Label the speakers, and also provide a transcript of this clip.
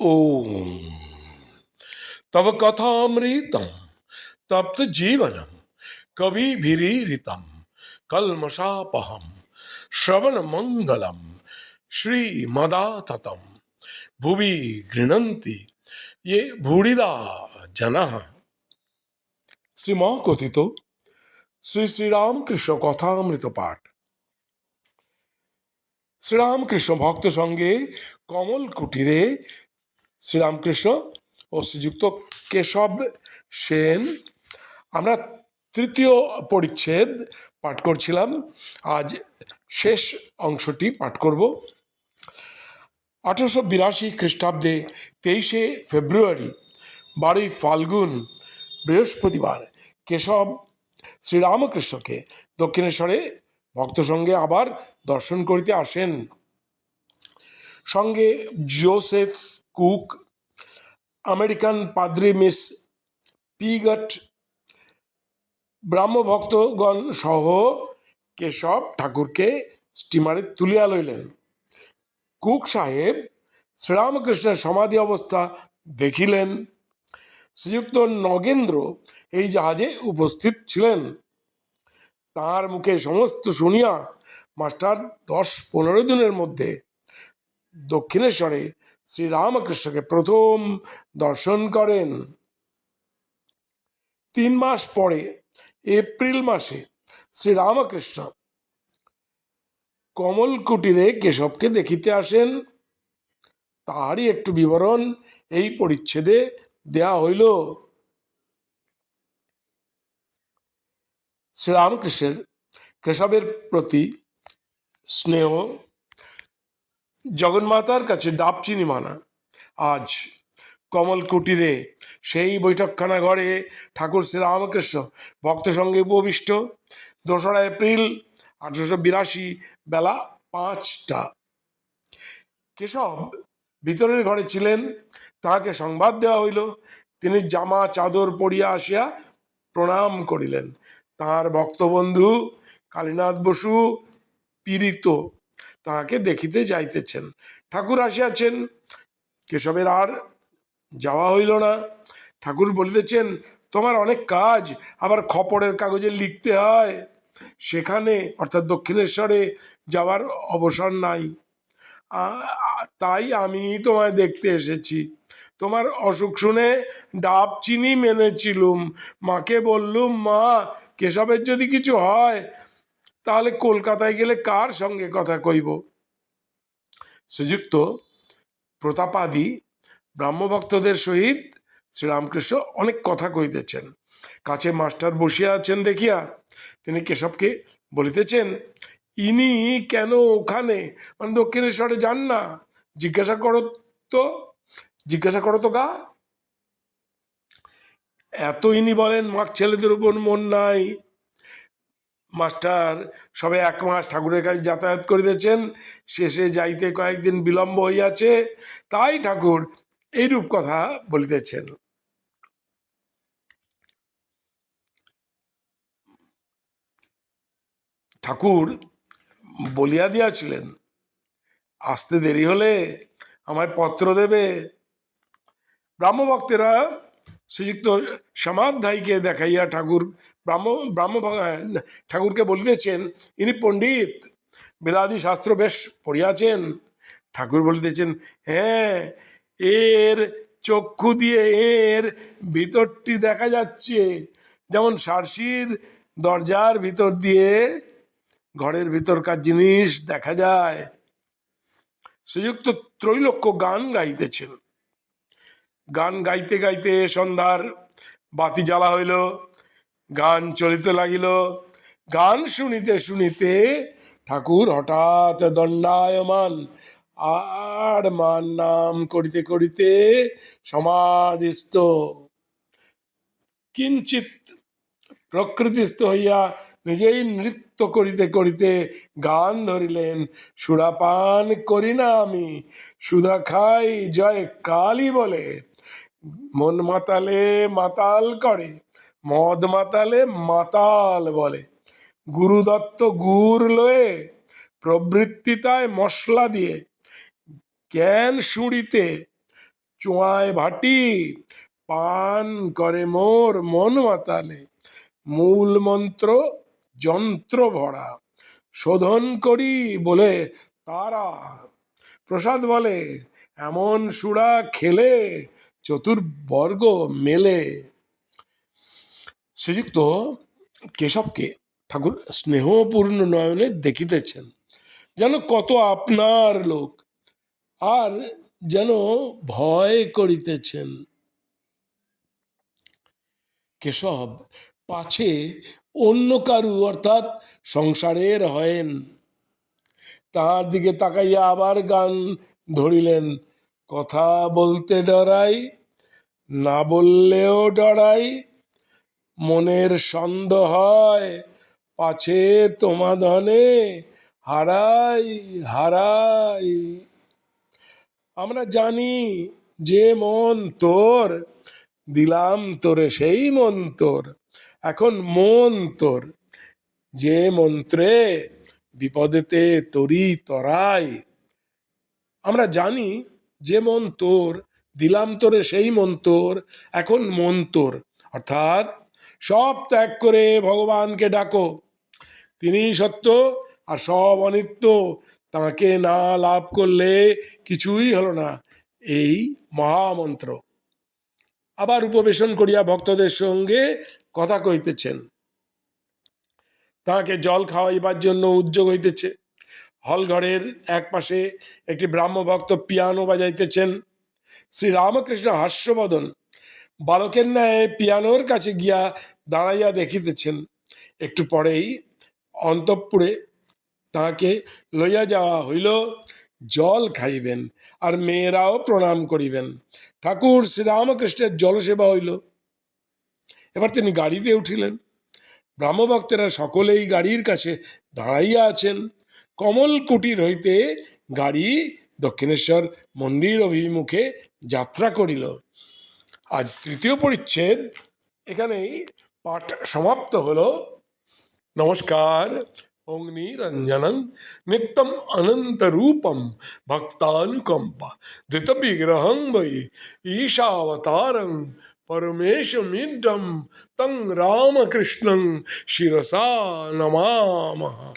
Speaker 1: ॐ तव कथामृतं तप्तजीवनं कविभिरीरितं कल्मषापहं श्रवणमङ्गलं श्रीमदाततं भुवि गृह्णन्ति ये भूरिदा जनाः শ্রীমকথিত শ্রী শ্রীরামকৃষ্ণ কথামৃত পাঠ শ্রীরামকৃষ্ণ ভক্ত সঙ্গে কমল কুটিরে শ্রীরামকৃষ্ণ ও শ্রীযুক্ত কেশব সেন। আমরা তৃতীয় পরিচ্ছেদ পাঠ করছিলাম। আজ শেষ অংশটি পাঠ করব। আঠারোশো বিরাশি খ্রিস্টাব্দে তেইশে ফেব্রুয়ারি, বারোই ফাল্গুন, বৃহস্পতিবার, কেশব শ্রীরামকৃষ্ণকে দক্ষিণেশ্বরে ভক্ত সঙ্গে আবার দর্শন করিতে আসেন। সঙ্গে জোসেফ কুক, আমেরিকান পাদ্রি মিস পিগট ব্রাহ্মভক্তগণ সহ কেশব ঠাকুরকে স্টিমারে তুলিয়া লইলেন। কুক সাহেব শ্রীরামকৃষ্ণের সমাধি অবস্থা দেখিলেন। শ্রীযুক্ত নগেন্দ্র এই জাহাজে উপস্থিত ছিলেন। তার মুখে সমস্ত শুনিয়া মাস্টার দশ পনেরো দিনের মধ্যে দক্ষিণেশ্বরে শ্রীরামকৃষ্ণকে প্রথম দর্শন করেন। তিন মাস পরে, এপ্রিল মাসে, শ্রীরামকৃষ্ণ কমল কুটিরে কেশবকে দেখিতে আসেন। তাহারই একটু বিবরণ এই পরিচ্ছেদে দেয়া হইল। শ্রীরামকৃষ্ণের কেশবের প্রতি স্নেহ জগন্মাতার কাছে ডাবচিনি মানা। আজ কমল কুটিরে সেই বৈঠকখানা ঘরে ঠাকুর শ্রী শ্রীরামকৃষ্ণ ভক্ত সঙ্গে উপবিষ্ট। দোসরা এপ্রিল আঠারোশো বিরাশি বেলা পাঁচটা। কেশব ভিতরের ঘরে ছিলেন, তাহাকে সংবাদ দেওয়া হইল। তিনি জামা চাদর পরিয়া আসিয়া প্রণাম করিলেন। তাঁর ভক্তবন্ধু কালীনাথ বসু পীড়িত। তাহাকে দেখিতে যাইতেছেন। ঠাকুর আসিয়াছেন। কেশবের আর যাওয়া হইল না। ঠাকুর বলিতেছেন, তোমার অনেক কাজ, আবার খপরের কাগজে লিখতে হয়। সেখানে, অর্থাৎ দক্ষিণেশ্বরে, যাওয়ার অবসর নাই। তাই আমি তোমায় দেখতে এসেছি। তোমার অসুখ শুনে ডাব চিনি মেনেছিলুম। মাকে বললুম, মা, কেশবের যদি কিছু হয় তাহলে কলকাতায় গেলে কার সঙ্গে কথা কইব? শ্রীযুক্ত প্রতাপাদি ব্রাহ্মভক্তদের সহিত শ্রীরামকৃষ্ণ অনেক কথা কইতেছেন। কাছে মাস্টার বসিয়া আছেন দেখিয়া তিনি কেশবকে বলিতেছেন, ইনি কেন ওখানে? মানে দক্ষিণেশ্বরে যান না? জিজ্ঞাসা করো তো, জিজ্ঞাসা করো তো গা। এত ইনি বলেন, মাক ছেলেদের উপর মন নাই মাস্টার সবে এক মাস ঠাকুরের কাছে যাতায়াত করিতেছেন শেষে যাইতে কয়েকদিন বিলম্ব হইয়াছে। তাই ঠাকুর এইরূপ কথা বলিতেছেন। ঠাকুর বলিয়া দিয়াছিলেন, আসতে দেরি হলে আমায় পত্র দেবে। ব্রাহ্মভক্তেরা শ্রীযুক্ত সমাধ্যায়ীকে দেখাইয়া ঠাকুর ব্রাহ্ম ব্রাহ্ম ঠাকুরকে বলিতেছেন, ইনি পণ্ডিত, বেদাদি শাস্ত্র বেশ পড়িয়াছেন। ঠাকুর বলিতেছেন হ্যাঁ এর চক্ষু দিয়ে এর ভিতরটি দেখা যাচ্ছে। যেমন সারসির দরজার ভিতর দিয়ে ঘরের ভিতরকার জিনিস দেখা যায়। শ্রীযুক্ত ত্রৈলোক্য গান গাইতেছেন। গান গাইতে গাইতে সন্ধ্যার বাতি জ্বালা হইল, গান চলিতে লাগিল। গান শুনিতে শুনিতে ঠাকুর হঠাৎ দণ্ডায়মান, আর মান নাম করিতে করিতে সমাধিস্থ। কিঞ্চিত প্রকৃতিস্থ হইয়া নিজেই নৃত্য করিতে করিতে গান ধরিলেন, সুরাপান করি না আমি, সুধা খাই জয় কালী বলে। মন মাতালে মাতাল করে, মদ মাতালে মাতাল বলে। গুরুদত্ত গুড় লয়ে প্রবৃত্তিতায় মশলা দিয়ে, জ্ঞান শুঁড়িতে চুয়ায় ভাটি পান করে মোর মন মাতালে। মূল মন্ত্র, যন্ত্র ভরা। শোধন করি বলে তারা। প্রসাদ বলে, এমন সুরা খেলে চতুর্বর্গ মেলে। শ্রীযুক্ত কেশবকে ঠাকুর স্নেহপূর্ণ নয়নে দেখিতেছেন। যেন কত আপনার লোক, আর যেন ভয় করিতেছেন। কেশব পাছে অন্য কারু, অর্থাৎ সংসারের হয়েন। তাহার দিকে তাকাইয়া আবার গান ধরিলেন। কথা বলতে ডরাই, না বললেও ডরাই, মনের সন্দ হয়, পাছে তোমাদনে হারাই হারাই। আমরা জানি যে মন তোর, দিলাম তোরে সেই মন তোর। এখন মন তোর যে মন্ত্রে বিপদেতে তরি তরাই, আমরা জানি যে মন তোর দিলাম তোরে সেই মন তোর এখন মন তোর অর্থাৎ সব ত্যাগ করে ভগবানকে ডাকো। তিনিই সত্য আর সব অনিত্য, তাকে না লাভ করলে কিছুই হলো না। এই মহামন্ত্র। আবার উপবেশন করিয়া ভক্তদের সঙ্গে কথা কইতেছেন। তাহাকে জল খাওয়াইবার জন্য উদ্যোগ হইতেছে। হলঘরের এক পাশে একটি ব্রাহ্মভক্ত পিয়ানো বাজাইতেছেন। শ্রী রামকৃষ্ণ হাস্যবদন বালকের ন্যায় পিয়ানোর কাছে গিয়া দাঁড়াইয়া দেখিতেছেন। একটু পরেই অন্তঃপুরে তাহাকে লইয়া যাওয়া হইল, জল খাইবেন আর মেয়েরাও প্রণাম করিবেন। ঠাকুর শ্রীরামকৃষ্ণের জলসেবা হইল। এবার তিনি গাড়িতে উঠিলেন। ব্রাহ্মভক্তেরা সকলেই গাড়ির কাছে দাঁড়াইয়া আছেন। কমল কুটির হইতে গাড়ি দক্ষিণেশ্বর মন্দির অভিমুখে যাত্রা করিল। আজ তৃতীয় পরিচ্ছেদ। এখানেই পাঠ সমাপ্ত হলো। নমস্কার। অগ্নিরঞ্জনং নিত্যম অনন্তরূপম ভক্তানুকম্পা। ধৃতবিগ্রহং বৈ ঈশাবতারং परमेशमीडम तंग राम कृष्णं शिरसा नमा